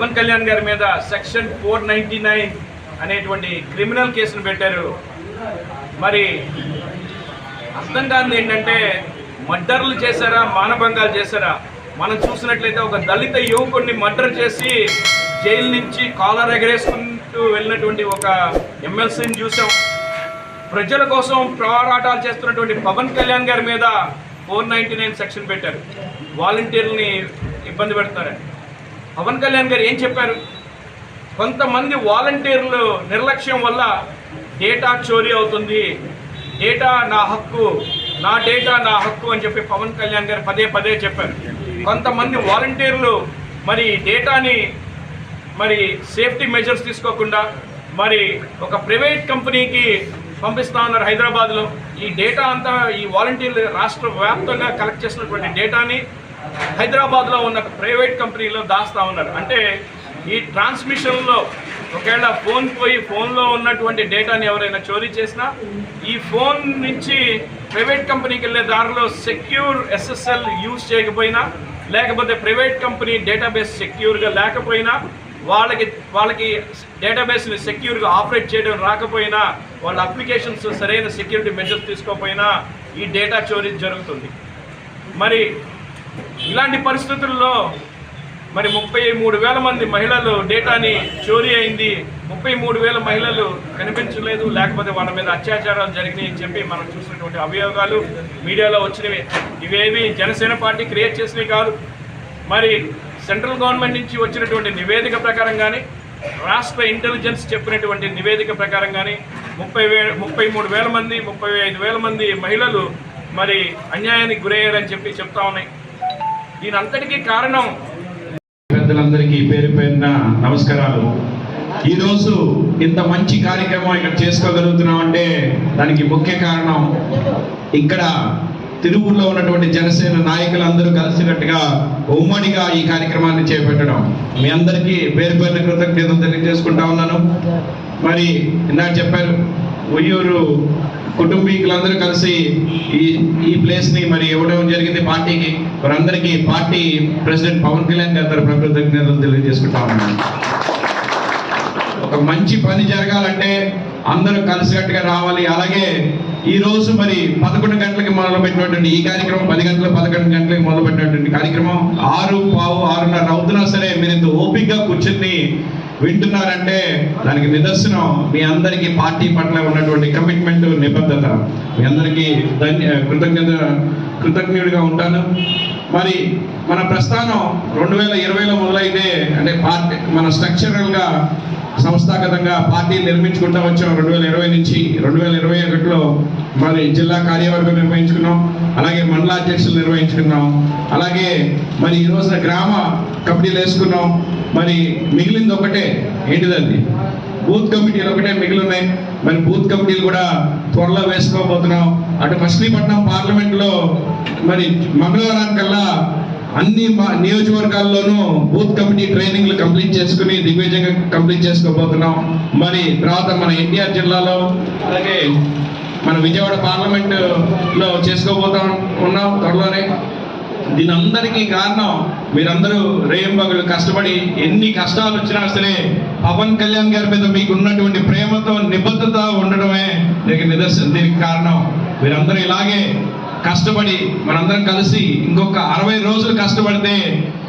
పవన్ కళ్యాణ్ గారి మీద section four ninety nine అనేటువంటి క్రిమినల్ కేసును పెట్టారు. మరి అర్థం కానిది ఏంటంటే మర్డర్లు చేశారా మానభంగాలు చేశారా? మనం చూసినట్లయితే ఒక దళిత యువకుడిని మర్డర్ చేసి జైలు నుంచి కాలర్ ఎగరేసుకుంటూ వెళ్ళినటువంటి ఒక ఎమ్మెల్సీని చూసాం. ప్రజల కోసం పోరాటాలు చేస్తున్నటువంటి పవన్ కళ్యాణ్ గారి మీద ఫోర్ నైంటీ నైన్ సెక్షన్ పెట్టారు. వాలంటీర్లని ఇబ్బంది పెడతారని. పవన్ కళ్యాణ్ గారు ఏం చెప్పారు? కొంతమంది వాలంటీర్లు నిర్లక్ష్యం వల్ల డేటా చోరీ అవుతుంది. డేటా నా హక్కు నా డేటా నా హక్కు అని చెప్పి పవన్ కళ్యాణ్ గారు పదే పదే చెప్పారు. కొంతమంది వాలంటీర్లు మరి డేటాని మరి సేఫ్టీ మెజర్స్ తీసుకోకుండా మరి ఒక ప్రైవేట్ కంపెనీకి పంపిస్తా ఉన్నారు హైదరాబాద్లో. ఈ డేటా అంతా ఈ వాలంటీర్లు రాష్ట్ర వ్యాప్తంగా కలెక్ట్ చేసినటువంటి డేటాని హైదరాబాద్లో ఉన్న ప్రైవేట్ కంపెనీలో దాస్తా ఉన్నారు. అంటే ఈ ట్రాన్స్మిషన్లో ఒకవేళ ఫోన్ పోయి ఫోన్లో ఉన్నటువంటి డేటాని ఎవరైనా చోరీ చేసినా ఈ ఫోన్ నుంచి ప్రైవేట్ కంపెనీకి వెళ్ళే దారిలో సెక్యూర్ ఎస్ఎస్ఎల్ యూజ్ చేయకపోయినా లేకపోతే ప్రైవేట్ కంపెనీ డేటాబేస్ సెక్యూర్గా లేకపోయినా వాళ్ళకి వాళ్ళకి డేటాబేస్ని సెక్యూర్గా ఆపరేట్ చేయడం రాకపోయినా వాళ్ళ అప్లికేషన్స్ సరైన సెక్యూరిటీ మెజర్స్ తీసుకోకపోయినా ఈ డేటా చోరీ జరుగుతుంది. మరి ఇలాంటి పరిస్థితుల్లో మరి ముప్పై మూడు వేల మంది మహిళలు డేటాని చోరీ అయింది. ముప్పై మూడు వేల మహిళలు కనిపించలేదు. లేకపోతే వాళ్ళ మీద అత్యాచారాలు జరిగినాయి అని చెప్పి మనం చూసినటువంటి అభియోగాలు మీడియాలో వచ్చినవి. ఇవేవి జనసేన పార్టీ క్రియేట్ చేసినవి కాదు. మరి సెంట్రల్ గవర్నమెంట్ నుంచి వచ్చినటువంటి నివేదిక ప్రకారం కానీ రాష్ట్ర ఇంటెలిజెన్స్ చెప్పినటువంటి నివేదిక ప్రకారం కానీ ముప్పై వే ముప్పై మూడు వేల మంది ముప్పై ఐదు వేల మంది మహిళలు మరి అన్యాయానికి గురయ్యారని చెప్పి చెప్తా ఉన్నాయి. దీని కారణం పెద్దలందరికీ పేరు పేరున నమస్కారాలు. ఈరోజు ఇంత మంచి కార్యక్రమం ఇక్కడ చేసుకోగలుగుతున్నాం అంటే దానికి ముఖ్య కారణం ఇక్కడ తిరువురులో ఉన్నటువంటి జనసేన నాయకులందరూ కలిసినట్టుగా ఉమ్మడిగా ఈ కార్యక్రమాన్ని చేపట్టడం. మీ అందరికీ పేరు పేరున కృతజ్ఞతలు తెలియజేసుకుంటా ఉన్నాను. మరి ఇందాక చెప్పారు ఉయ్యూరు కుటుంబీకులందరూ కలిసి ఈ ఈ ప్లేస్ని మరి ఇవ్వడం జరిగింది పార్టీకి. వారందరికీ పార్టీ ప్రెసిడెంట్ పవన్ కళ్యాణ్ గారి తరఫున కృతజ్ఞతలు తెలియజేసుకుంటా ఉన్నాను. ఒక మంచి పని జరగాలంటే అందరూ కలిసికట్టుగా రావాలి. అలాగే ఈ రోజు మరి పదకొండు గంటలకి మొదలు పెట్టినటువంటి ఈ కార్యక్రమం పది గంటల పదకొండు గంటలకి మొదలు పెట్టినటువంటి కార్యక్రమం ఆరు పావు ఆరున్నర అవుతున్నా సరే మీరు ఇంత ఓపికగా కూర్చుని వింటున్నారంటే దానికి నిదర్శనం మీ అందరికీ పార్టీ పట్ల ఉన్నటువంటి కమిట్మెంట్ నిబద్ధత. మీ అందరికీ ధన్య కృతజ్ఞత కృతజ్ఞుడిగా ఉంటాను. మరి మన ప్రస్థానం రెండు వేల ఇరవైలో మొదలైతే అంటే పార్టీ మన స్ట్రక్చరల్గా సంస్థాగతంగా పార్టీ నిర్మించుకుంటా వచ్చాం రెండు వేల ఇరవై నుంచి. రెండు వేల ఇరవై ఒకటిలో మరి జిల్లా కార్యవర్గం నిర్వహించుకున్నాం. అలాగే మండల అధ్యక్షులు నిర్వహించుకున్నాం. అలాగే మరి ఈ రోజున గ్రామ కమిటీలు వేసుకున్నాం. మరి మిగిలింది ఒకటే ఏంటిదండి? బూత్ కమిటీలు ఒకటే మిగిలి ఉన్నాయి మరి బూత్ కమిటీలు కూడా త్వరలో వేసుకోబోతున్నాం. అటు మచిలీపట్నం పార్లమెంట్లో మరి మరి మంగళవారానికల్లా అన్ని నియోజకవర్గాల్లోనూ బూత్ కమిటీ ట్రైనింగ్లు కంప్లీట్ చేసుకుని దిగ్విజయంగా కంప్లీట్ చేసుకోబోతున్నాం. మరి తర్వాత మన ఎన్టీఆర్ జిల్లాలో అలాగే మన విజయవాడ పార్లమెంట్లో చేసుకోబోతా ఉన్నాం త్వరలోనే. దీని అందరికీ కారణం మీరందరూ రేయంబగులు కష్టపడి ఎన్ని కష్టాలు వచ్చినా సరే పవన్ కళ్యాణ్ గారి మీద మీకు ఉన్నటువంటి ప్రేమతో నిబద్ధత ఉండడమే దీనికి నిదర్శనం. దీనికి కారణం మీరందరూ ఇలాగే కష్టపడి మనందరం కలిసి ఇంకొక అరవై రోజులు కష్టపడితే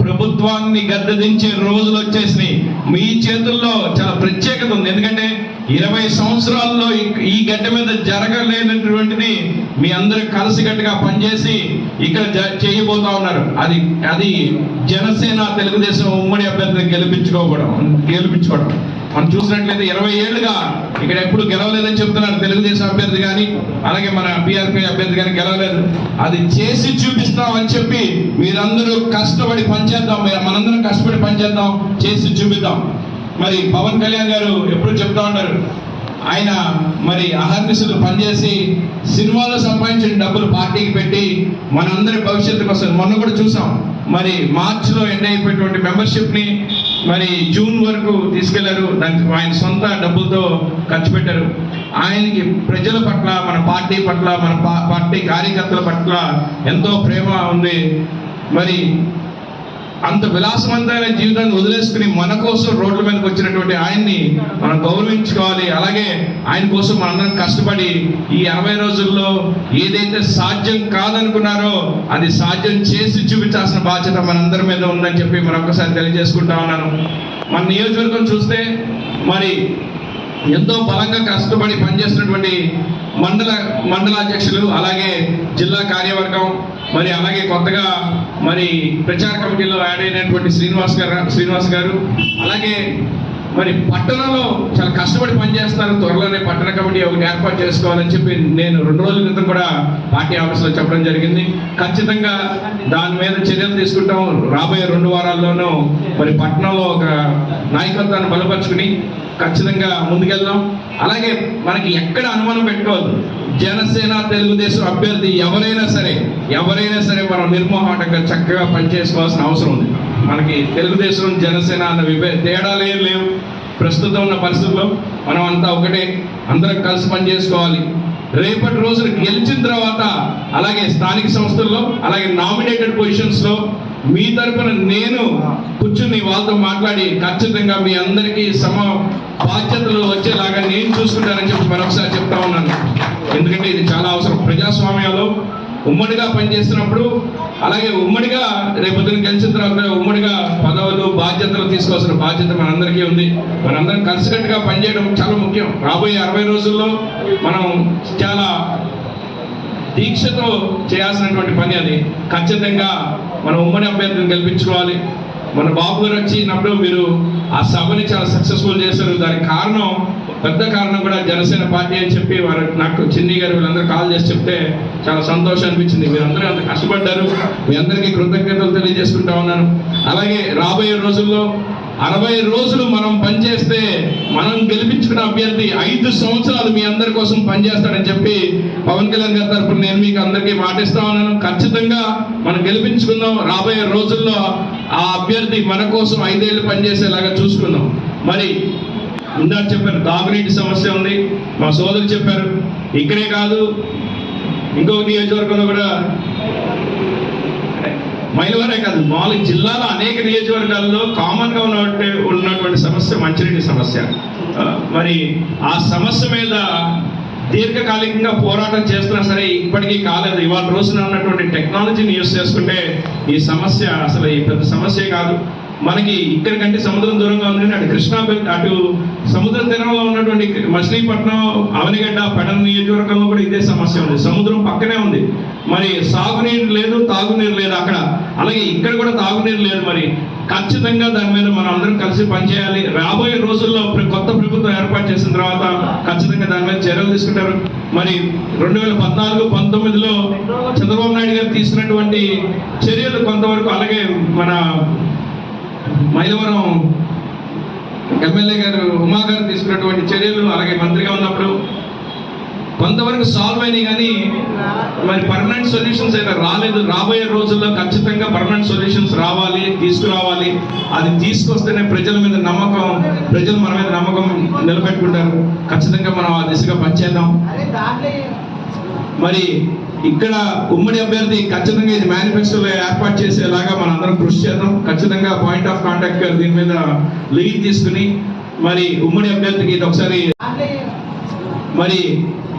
ప్రభుత్వాన్ని గద్దెదించే రోజులు వచ్చేసినాయి. మీ చేతుల్లో చాలా ప్రత్యేకత ఉంది. ఎందుకంటే ఇరవై సంవత్సరాల్లో ఈ- గడ్డ మీద జరగలేనటువంటిది మీ అందరూ కలిసికట్టుగా పనిచేసి ఇక్కడ జ- చేయబోతా ఉన్నారు. అది అది జనసేన తెలుగుదేశం ఉమ్మడి అభ్యర్థిని గెలిపించుకోవడం గెలిపించుకోవడం. మనం చూసినట్లయితే ఇరవై ఏళ్ళుగా ఇక్కడ ఎప్పుడు గెలవలేదని చెప్తున్నారు తెలుగుదేశం అభ్యర్థి కానీ అలాగే మన బీఆర్పీ అభ్యర్థి కానీ గెలవలేదు. అది చేసి చూపిస్తామని చెప్పి మీరందరూ కష్టపడి పనిచేద్దాం. మనందరం కష్టపడి పనిచేద్దాం. చేసి చూపిద్దాం. మరి పవన్ కళ్యాణ్ గారు ఎప్పుడు చెప్తా ఉన్నారు ఆయన మరి అహర్నిశలు పనిచేసి సినిమాలో సంపాదించిన డబ్బులు పార్టీకి పెట్టి మనందరి భవిష్యత్తు కోసం మొన్న కూడా చూసాం మరి మార్చిలో ఎండ్ అయిపోయినటువంటి మెంబర్షిప్ని మరి జూన్ వరకు తీసుకెళ్ళారు దానికి ఆయన సొంత డబ్బులతో ఖర్చు పెట్టారు. ఆయనకి ప్రజల పట్ల మన పార్టీ పట్ల మన పా- పార్టీ కార్యకర్తల పట్ల ఎంతో ప్రేమ ఉంది. మరి అంత విలాసవంతమైన జీవితాన్ని వదిలేసుకుని మన కోసం రోడ్ల మీదకి వచ్చినటువంటి ఆయన్ని మనం గౌరవించుకోవాలి. అలాగే ఆయన కోసం మనందరం కష్టపడి ఈ అరవై రోజుల్లో ఏదైతే సాధ్యం కాదనుకున్నారో అది సాధ్యం చేసి చూపించాల్సిన బాధ్యత మనందరి మీద ఉందని చెప్పి మరొకసారి తెలియజేసుకుంటా ఉన్నాను. మన నియోజకవర్గం చూస్తే మరి ఎంతో బలంగా కష్టపడి పనిచేస్తున్నటువంటి మండల మండలాధ్యక్షులు అలాగే జిల్లా కార్యవర్గం మరి అలాగే కొత్తగా మరి ప్రచార కమిటీలో యాడ్ అయినటువంటి శ్రీనివాస్ గారు శ్రీనివాస్ గారు అలాగే మరి పట్టణంలో చాలా కష్టపడి పనిచేస్తున్నారు త్వరలోనే పట్టణ కమిటీ ఒకటి ఏర్పాటు చేసుకోవాలని చెప్పి నేను రెండు రోజుల క్రితం కూడా పార్టీ ఆఫీస్లో చెప్పడం జరిగింది. ఖచ్చితంగా దాని మీద చర్యలు తీసుకుంటాం. రాబోయే రెండు వారాల్లోనూ మరి పట్టణంలో ఒక నాయకత్వాన్ని బలపరుచుకుని ఖచ్చితంగా ముందుకెళ్దాం. అలాగే మనకి ఎక్కడ అనుమానం పెట్టుకోవద్దు. జనసేన తెలుగుదేశం అభ్యర్థి ఎవరైనా సరే ఎవరైనా సరే మనం నిర్మోహాటంగా చక్కగా పనిచేసుకోవాల్సిన అవసరం ఉంది. మనకి తెలుగుదేశం జనసేన అన్న విభే తేడాలే లేవు. ప్రస్తుతం ఉన్న పరిస్థితుల్లో మనం అంతా ఒకటే. అందరం కలిసి పనిచేసుకోవాలి రేపటి రోజున గెలిచిన తర్వాత అలాగే స్థానిక సంస్థల్లో అలాగే నామినేటెడ్ పొజిషన్స్లో మీ తరపున నేను కూర్చుని వాళ్ళతో మాట్లాడి ఖచ్చితంగా మీ అందరికీ సమ బాధ్యతలు వచ్చేలాగా నేను చూసుకుంటానని చెప్పి మరొకసారి చెప్తా ఉన్నాను. ఎందుకంటే ఇది చాలా అవసరం. ప్రజాస్వామ్యంలో ఉమ్మడిగా పనిచేసినప్పుడు అలాగే ఉమ్మడిగా రేపొద్దున గెలిచిన తర్వాత ఉమ్మడిగా పదవులు బాధ్యతలు తీసుకోవాల్సిన బాధ్యత మనందరికీ ఉంది. మనందరం కలిసికట్టుగా పనిచేయడం చాలా ముఖ్యం. రాబోయే అరవై రోజుల్లో మనం చాలా దీక్షతో చేయాల్సినటువంటి పని అది. ఖచ్చితంగా మన ఉమ్మడి అభ్యర్థిని గెలిపించుకోవాలి. మన బాబు గారు వచ్చినప్పుడు మీరు ఆ సభని చాలా సక్సెస్ఫుల్ చేశారు. దానికి కారణం పెద్ద కారణం కూడా జనసేన పార్టీ అని చెప్పి వారు నాకు చిన్ని గారు వీళ్ళందరూ కాల్ చేసి చెప్తే చాలా సంతోషం అనిపించింది. మీరందరూ అంత కష్టపడ్డారు. మీ అందరికీ కృతజ్ఞతలు తెలియజేసుకుంటా ఉన్నాను. అలాగే రాబోయే రోజుల్లో అరవై రోజులు మనం పనిచేస్తే మనం గెలిపించుకున్న అభ్యర్థి ఐదు సంవత్సరాలు మీ అందరి కోసం పనిచేస్తాడని చెప్పి పవన్ కళ్యాణ్ గారి తరపున నేను మీకు అందరికీ మాటిస్తా ఉన్నాను. ఖచ్చితంగా మనం గెలిపించుకుందాం. రాబోయే రోజుల్లో ఆ అభ్యర్థి మన కోసం ఐదేళ్ళు పనిచేసేలాగా చూసుకుందాం. మరి ఇందాక చెప్పారు తాగునీటి సమస్య ఉంది. మా సోదరు చెప్పారు ఇక్కడే కాదు ఇంకొక నియోజకవర్గంలో కూడా మైలవరే కాదు నాలుగు జిల్లాలో అనేక నియోజకవర్గాల్లో కామన్గా గా ఉన్నటువంటి సమస్య మంచినీటి సమస్య. మరి ఆ సమస్య మీద దీర్ఘకాలికంగా పోరాటం చేస్తున్నా సరే ఇప్పటికీ కాలేదు. ఇవాళ రోజున ఉన్నటువంటి టెక్నాలజీని యూస్ చేసుకుంటే ఈ సమస్య అసలు ఈ పెద్ద సమస్య కాదు. మనకి ఇక్కడి కంటే సముద్రం దూరంగా ఉంది అటు కృష్ణా అటు సముద్ర తీరంలో ఉన్నటువంటి మచిలీపట్నం అవనిగడ్డ పెడన నియోజకవర్గంలో కూడా ఇదే సమస్య ఉంది. సముద్రం పక్కనే ఉంది. మరి సాగునీరు లేదు తాగునీరు లేదు అక్కడ. అలాగే ఇక్కడ కూడా తాగునీరు లేదు మరి. ఖచ్చితంగా దాని మీద మనం అందరం కలిసి పనిచేయాలి. రాబోయే రోజుల్లో కొత్త ప్రభుత్వం ఏర్పాటు చేసిన తర్వాత ఖచ్చితంగా దాని మీద చర్యలు తీసుకుంటారు. మరి రెండు వేల పద్నాలుగు పంతొమ్మిదిలో చంద్రబాబు నాయుడు గారు తీసుకున్నటువంటి చర్యలు కొంతవరకు అలాగే మన మైలవరం ఎమ్మెల్యే గారు ఉమా గారు తీసుకున్నటువంటి చర్యలు అలాగే మంత్రిగా ఉన్నప్పుడు కొంతవరకు సాల్వ్ అయినాయి కానీ మరి పర్మనెంట్ సొల్యూషన్స్ అయితే రాలేదు. రాబోయే రోజుల్లో ఖచ్చితంగా పర్మనెంట్ సొల్యూషన్స్ రావాలి తీసుకురావాలి. అది తీసుకొస్తేనే ప్రజల మీద నమ్మకం ప్రజలు మన మీద నమ్మకం నిలబెట్టుకుంటారు. ఖచ్చితంగా మనం ఆ దిశగా పనిచేద్దాం. మరి ఇక్కడ ఉమ్మడి అభ్యర్థి ఖచ్చితంగా ఇది మేనిఫెస్టోలో ఏర్పాటు చేసేలాగా మనం అందరం కృషి చేద్దాం. ఖచ్చితంగా పాయింట్ ఆఫ్ కాంటాక్ట్ గారు దీని మీద లీడ్ తీసుకుని మరి ఉమ్మడి అభ్యర్థికి ఇది ఒకసారి మరి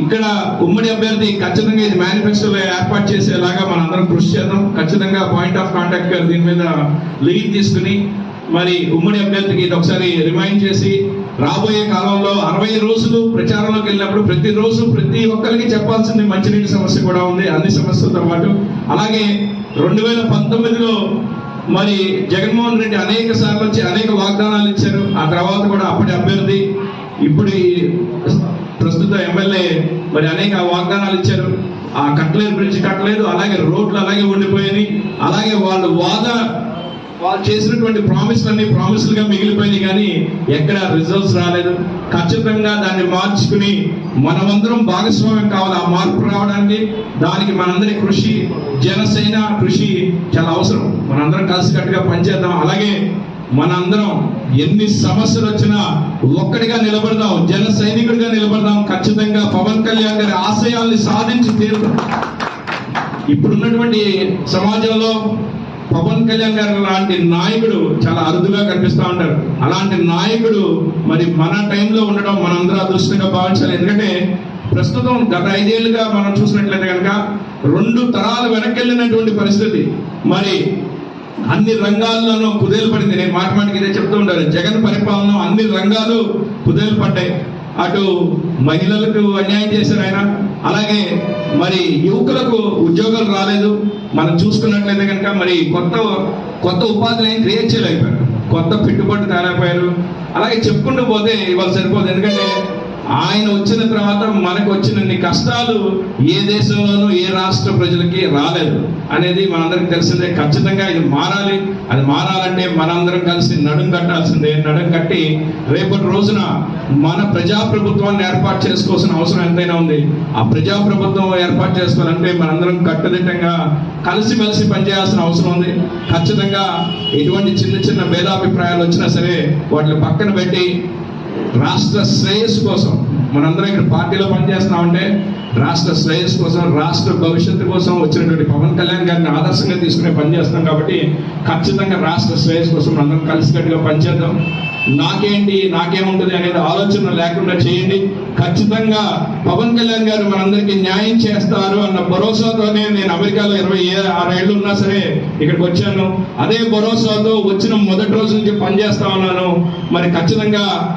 ఇక్కడ ఉమ్మడి అభ్యర్థి ఖచ్చితంగా ఇది మేనిఫెస్టోలో ఏర్పాటు చేసేలాగా మనం అందరం కృషి చేద్దాం. ఖచ్చితంగా పాయింట్ ఆఫ్ కాంటాక్ట్ గారు దీని మీద లీడ్ తీసుకుని మరి ఉమ్మడి అభ్యర్థికి ఇది ఒకసారి రిమైండ్ చేసి రాబోయే కాలంలో అరవై రోజులు ప్రచారంలోకి వెళ్ళినప్పుడు ప్రతి రోజు ప్రతి ఒక్కరికి చెప్పాల్సింది మంచినీటి సమస్య కూడా ఉంది అన్ని సమస్యలతో పాటు. అలాగే రెండు వేల పంతొమ్మిదిలో మరి జగన్మోహన్ రెడ్డి అనేక సార్లు వచ్చి అనేక వాగ్దానాలు ఇచ్చారు. ఆ తర్వాత కూడా అప్పటి అభ్యర్థి ఇప్పుడు ప్రస్తుత ఎమ్మెల్యే మరి అనేక వాగ్దానాలు ఇచ్చారు. ఆ కట్టలేరు బ్రిడ్జ్ కట్టలేదు అలాగే రోడ్లు అలాగే ఉండిపోయాయి అలాగే వాళ్ళు వాద వాళ్ళు చేసినటువంటి ప్రామిస్లన్నీ ప్రామిస్లుగా మిగిలిపోయినాయి కానీ ఎక్కడ రిజల్ట్స్ రాలేదు. ఖచ్చితంగా దాన్ని మార్చుకుని మనమందరం భాగస్వామ్యం కావాలి. ఆ మార్పు రావడానికి దానికి మనందరి కృషి జనసేన కృషి చాలా అవసరం. మనందరం కలిసికట్టుగా పనిచేద్దాం. అలాగే మనందరం ఎన్ని సమస్యలు వచ్చినా ఒక్కడిగా నిలబడదాం. జన సైనికుడిగా నిలబడదాం. ఖచ్చితంగా పవన్ కళ్యాణ్ గారి ఆశయాల్ని సాధించి తీరుతాం. ఇప్పుడున్నటువంటి సమాజంలో పవన్ కళ్యాణ్ గారు లాంటి నాయకుడు చాలా అరుదుగా కనిపిస్తూ ఉంటారు. అలాంటి నాయకుడు మరి మన టైంలో ఉండడం మనందరూ అదృష్టంగా భావించాలి. ఎందుకంటే ప్రస్తుతం గత ఐదేళ్ళుగా మనం చూసినట్లయితే కనుక రెండు తరాలు వెనక్కి వెళ్ళినటువంటి పరిస్థితి. మరి అన్ని రంగాల్లోనూ కుదేలు పడింది. నేను మాట మాటికి ఇదే చెప్తూ ఉంటాను జగన్ పరిపాలన అన్ని రంగాలు కుదేలు పడ్డాయి. అటు మహిళలకు అన్యాయం చేశారు ఆయన. అలాగే మరి యువకులకు ఉద్యోగాలు రాలేదు. మనం చూసుకున్నట్లయితే కనుక మరి కొత్త కొత్త ఉపాధిని క్రియేట్ చేయలేకపోయారు. కొత్త పెట్టుబడి తేలేకపోయారు. అలాగే చెప్పుకుంటూ పోతే ఇవాళ సరిపోదు. ఎందుకంటే ఆయన వచ్చిన తర్వాత మనకు వచ్చినన్ని కష్టాలు ఏ దేశంలోనూ ఏ రాష్ట్ర ప్రజలకి రాలేదు అనేది మనందరికి తెలిసిందే. ఖచ్చితంగా ఇది మారాలి. అది మారాలంటే మనందరం కలిసి నడుం కట్టాల్సిందే. నడుం కట్టి రేపటి రోజున మన ప్రజాప్రభుత్వాన్ని ఏర్పాటు చేసుకోవాల్సిన అవసరం ఎంతైనా ఉంది. ఆ ప్రజాప్రభుత్వం ఏర్పాటు చేసుకోవాలంటే మనందరం కట్టుదిట్టంగా కలిసిమెలిసి పనిచేయాల్సిన అవసరం ఉంది. ఖచ్చితంగా ఎటువంటి చిన్న చిన్న భేదాభిప్రాయాలు వచ్చినా సరే వాటిని పక్కన పెట్టి రాష్ట్ర శ్రేయస్సు కోసం మనందరం ఇక్కడ పార్టీలో పనిచేస్తున్నామంటే రాష్ట్ర శ్రేయస్సు కోసం రాష్ట్ర భవిష్యత్తు కోసం వచ్చినటువంటి పవన్ కళ్యాణ్ గారిని ఆదర్శంగా తీసుకునే పనిచేస్తున్నాం కాబట్టి ఖచ్చితంగా రాష్ట్ర శ్రేయస్సు కోసం మనందరం కలిసికట్టుగా పనిచేద్దాం. నాకేంటి నాకేముంటుంది అనేది ఆలోచన లేకుండా చేయండి. ఖచ్చితంగా పవన్ కళ్యాణ్ గారు మనందరికీ న్యాయం చేస్తారు అన్న భరోసాతోనే నేను అమెరికాలో ఇరవై ఏ- ఆరు ఏళ్ళు ఉన్నా సరే ఇక్కడికి వచ్చాను. అదే భరోసాతో వచ్చిన మొదటి రోజు నుంచి పనిచేస్తా ఉన్నాను. మరి ఖచ్చితంగా